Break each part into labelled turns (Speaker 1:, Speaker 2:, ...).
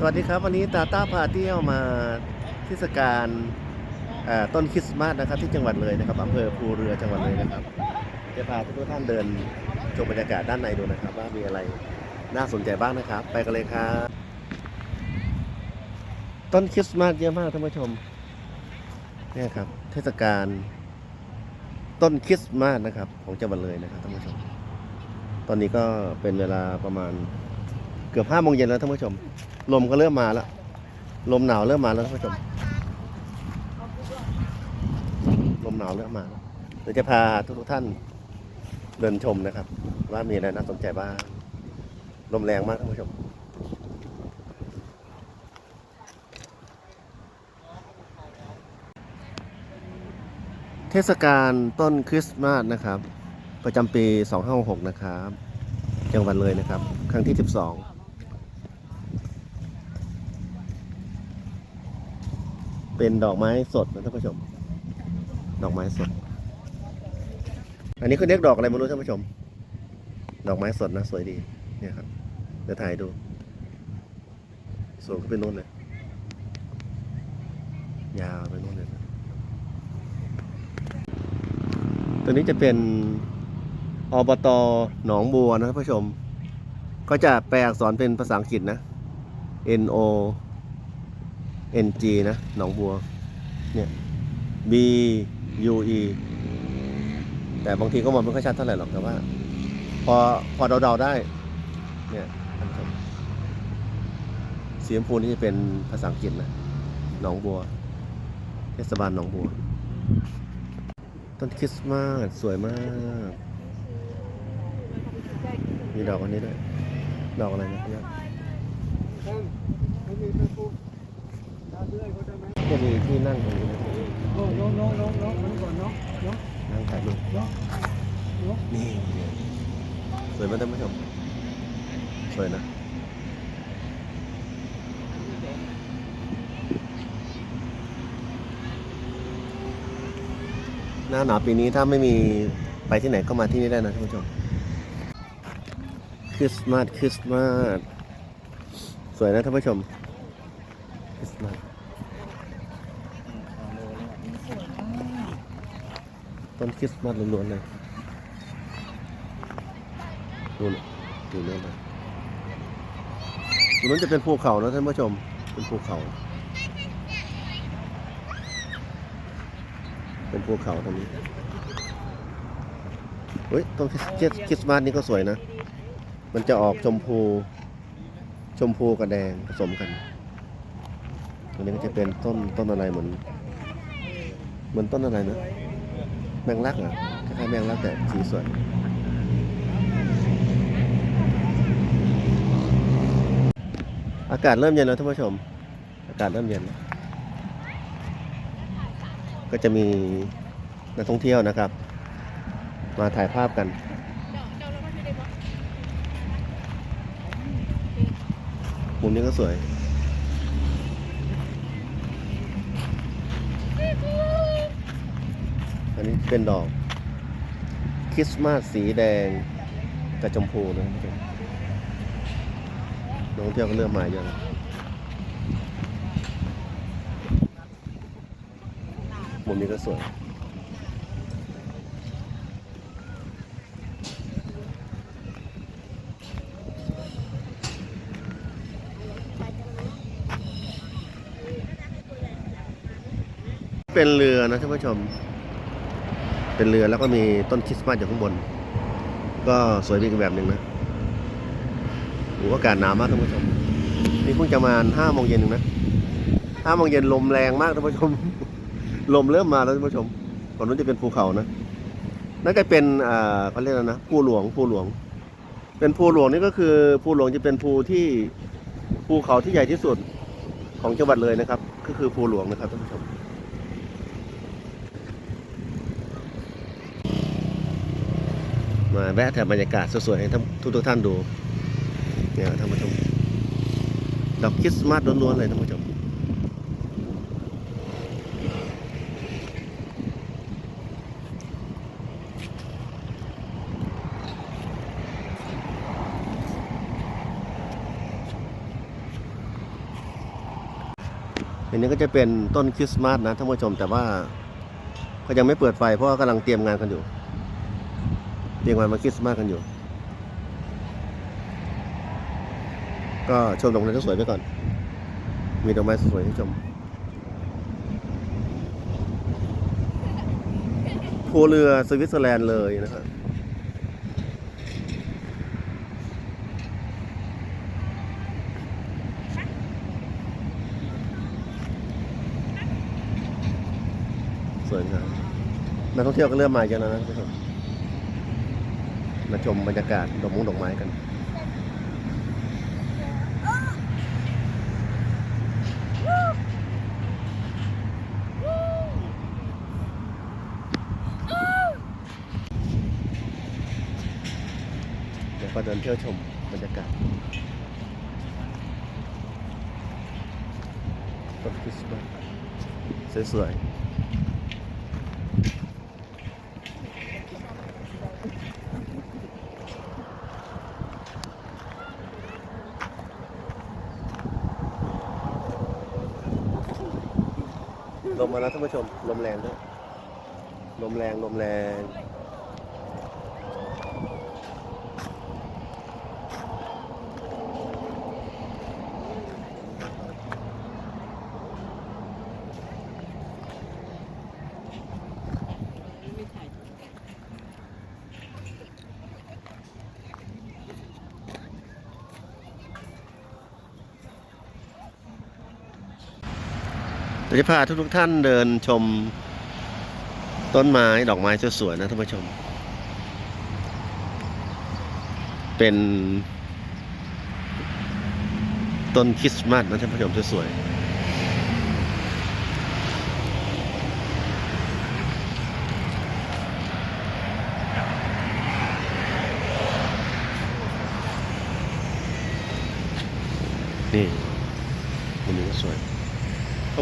Speaker 1: สวัสดีครับ วันนี้ตาต้าพาเที่ยวมาเทศกาลเอ่อต้นคริสต์มาสนะครับ ที่จังหวัดเลยนะครับอำเภอภูเรือจังหวัดเลยนะครับจะพาทุกท่านเดินชมบรรยากาศด้านในดูนะครับ ว่ามีอะไรน่าสนใจบ้างนะครับ ไปกันเลยครับต้นคริสต์มาสเยอะมากท่านผู้ชมเนี่ยครับ เทศกาลต้นคริสต์มาสนะครับ ของจังหวัดเลยนะครับท่านผู้ชม ตอนนี้ก็เป็นเวลาประมาณเกือบห้าโมงเย็นแล้วท่านผู้ชม ลมก็เริ่มมาแล้ว ลมหนาวเริ่มมาแล้วท่านผู้ชม ลมหนาวเริ่มมาแล้วเดี๋ยวจะพาทุกท่านเดินชมนะครับ ว่ามีอะไรน่าสนใจบ้าง ลมแรงมากท่านผู้ชมเทศกาลต้นคริสต์มาสนะครับ ประจำปี 2566 นะครับ จังหวัดเลยนะครับ ครั้งที่ 12 เป็นดอกไม้สดนะท่านผู้ชม ดอกไม้สด อันนี้เขาเรียกดอกอะไรไม่รู้ท่านผู้ชม ดอกไม้สดนะสวยดี เนี่ยครับ เดี๋ยวถ่ายดูสูงขึ้นไปนู่นเลย ยาวไปนู่นเลย ตัวนี้จะเป็นอบตหนองบัวนะท่านผู้ชม ก็จะแปลอักษรเป็นภาษาอังกฤษนะ N O N G นะ หนองบัว เนี่ย B U E แต่บางทีก็มองไม่ค่อยชัดเท่าไหร่หรอกแต่ว่า พอพอเดาๆได้ เนี่ยท่านผู้ชมสีชมพูนี่จะเป็นภาษาอังกฤษนะ หนองบัว เทศบาลหนองบัว ต้นคริสต์มาสสวยมาก มีดอกอันนี้ด้วย ดอกอะไรนะพี่ยอดจะ ที่นั่งตรงนี้นะ
Speaker 2: น้องน้องน้องน้องน้องนก่อนน้องน้อง
Speaker 1: นั่งถ่ายรูป
Speaker 2: น้องน้อง
Speaker 1: นี่สวยไหมท่านผู้ชมสวยนะหน้าหนาวปีนี้ถ้าไม่มีไปที่ไหนก็มาที่นี่ได้นะท่านผู้ชมคริสต์มาสคริสต์มาสสวยนะท่านผู้ชมคริสต์มาส ต้นคริสต์มาสล้วนๆเลยนู่นอยู่นู่นเลยตรงนั้นจะเป็นภูเขานะท่านผู้ชม เป็นภูเขา เป็นภูเขาตรงนี้เฮ้ยต้นคริสคริสคริสต์มาสนี่ก็สวยนะ มันจะออกชมพู ชมพูกับแดงผสมกัน ตรงนี้ก็จะเป็นต้นต้นอะไรเหมือน เหมือนต้นอะไรนะ แมงลักเหรอะคล้ายๆแมงลักแต่สีสวยอากาศเริ่มเย็นแล้วท่านผู้ชม อากาศเริ่มเย็นแล้วก็จะมีนักท่องเที่ยวนะครับ มาถ่ายภาพกัน มุมนี้ก็สวย อันนี้เป็นดอกคริสต์มาสสีแดงกับชมพูนะท่านผู้ชมนักท่องเที่ยวก็เริ่มมาเยอะแล้วมุมนี้ก็สวยเป็นเรือนะท่านผู้ชม เป็นเรือแล้วก็มีต้นคริสต์มาสอยู่ข้างบน ก็สวยไปอีกแบบหนึ่งนะโอ้อากาศหนาวมากท่านผู้ชมนี่เพิ่งจะมาห้าโมงเย็นเองนะห้าโมงเย็นลมแรงมากท่านผู้ชม ลมเริ่มมาแล้วท่านผู้ชมก่อนนู้นจะเป็นภูเขานะนั่นก็เป็นอ่าเขาเรียกอะไรนะภูหลวงภูหลวง เป็นภูหลวงนี่ก็คือภูหลวงจะเป็นภูที่ภูเขาที่ใหญ่ที่สุดของจังหวัดเลยนะครับ ก็คือภูหลวงนะครับท่านผู้ชม มาแวะถ่ายบรรยากาศสวยๆให้ทุกทุกท่านดูเนี่ยท่านผู้ชมดอกคริสต์มาสล้วนๆเลยท่านผู้ชมอันนี้ก็จะเป็นต้นคริสต์มาสนะท่านผู้ชมแต่ว่าเขายังไม่เปิดไฟเพราะกำลังเตรียมงานกันอยู่ ยมงานมาคริสต์มาสกันอยู่ ก็ชมดอกไม้สวยไปก่อน มีดอกไม้สวยให้ชมภูเรือสวิตเซอร์แลนด์เลยนะครับสวยงามนักท่องเที่ยวก็เริ่มมาเยอะแล้วนะท่านผู้ช มาชมบรรยากาศดอกมงดอกไม้กันเดี๋ยวก็เดินเที่ยวชมบรรยากาศต้นคริสต์มาสสวยๆ ลมมาแล้วท่านผู้ชมลมแรงด้วยลมแรงลมแรง เราจะพาทุกๆท่านเดินชมต้นไม้ดอกไม้สวยๆนะท่านผู้ชม เป็น ต้นคริสต์มาสนะท่านผู้ชมสวยๆนี่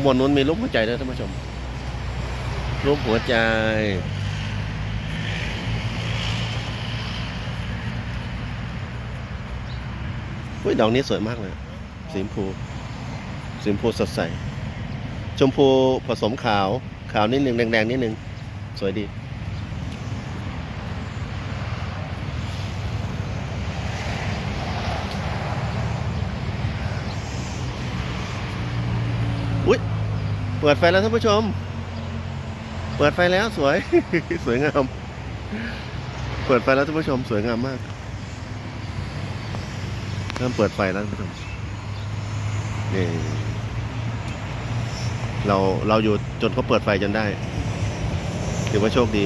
Speaker 1: บนนู้นมีรูปหัวใจด้วยท่านผู้ชม รูปหัวใจ อุ้ยดอกนี้สวยมากเลย สีชมพู สีชมพูสดใส ชมพูผสมขาว ขาวนิดนึงแดงๆนิดนึง สวยดี ปิดไฟแล้วท่านผู้ชม เปิดไฟแล้วสวย สวยงาม เปิดไฟแล้วท่านผู้ชม สวยงามมากเริ่มเปิดไฟแล้วท่านผู้ชมนี่เราเราอยู่จนเขาเปิดไฟจนได้ถือว่าโชคดี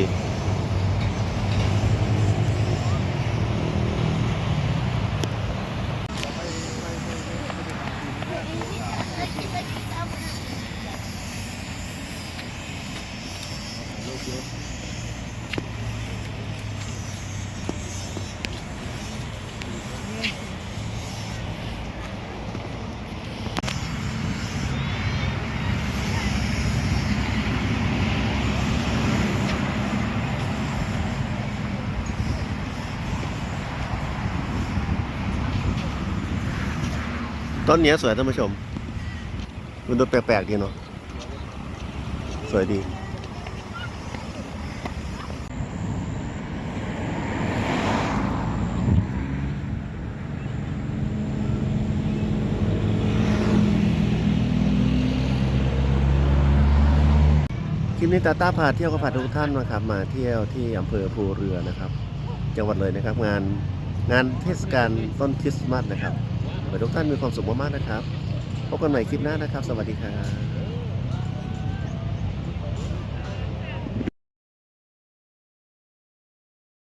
Speaker 1: ต้นนี้สวยท่านผู้ชม มันดูแปลกๆดีเนาะ สวยดี คลิปนี้ตาต้าพาเที่ยวก็พาทุกท่านนะครับ มาเที่ยวที่อำเภอภูเรือนะครับ จังหวัดเลยนะครับ งานงานเทศกาลต้นคริสต์มาสนะครับ ขอให้ทุกท่านมีความสุขมากๆนะครับ พบกันใหม่คลิปหน้านะครับ สวัสดีครับ